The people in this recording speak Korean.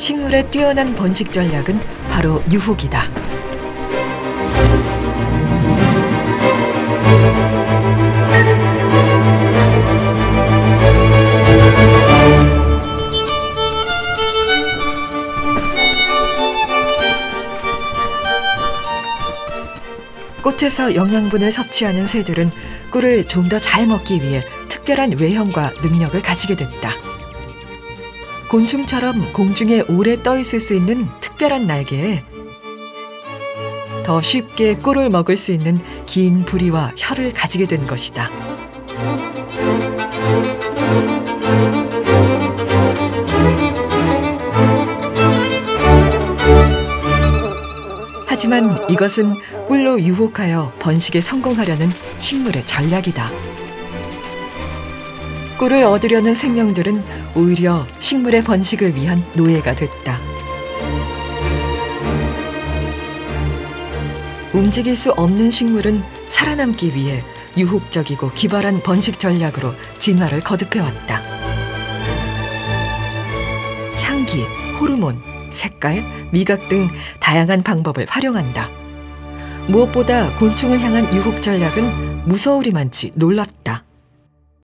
식물의 뛰어난 번식 전략은 바로 유혹이다. 꽃에서 영양분을 섭취하는 새들은 꿀을 좀 더 잘 먹기 위해 특별한 외형과 능력을 가지게 됐다. 곤충처럼 공중에 오래 떠 있을 수 있는 특별한 날개에 더 쉽게 꿀을 먹을 수 있는 긴 부리와 혀를 가지게 된 것이다. 하지만 이것은 꿀로 유혹하여 번식에 성공하려는 식물의 전략이다. 꿀을 얻으려는 생명들은 오히려 식물의 번식을 위한 노예가 됐다. 움직일 수 없는 식물은 살아남기 위해 유혹적이고 기발한 번식 전략으로 진화를 거듭해왔다. 향기, 호르몬, 색깔, 미각 등 다양한 방법을 활용한다. 무엇보다 곤충을 향한 유혹 전략은 무서우리만치 놀랍다.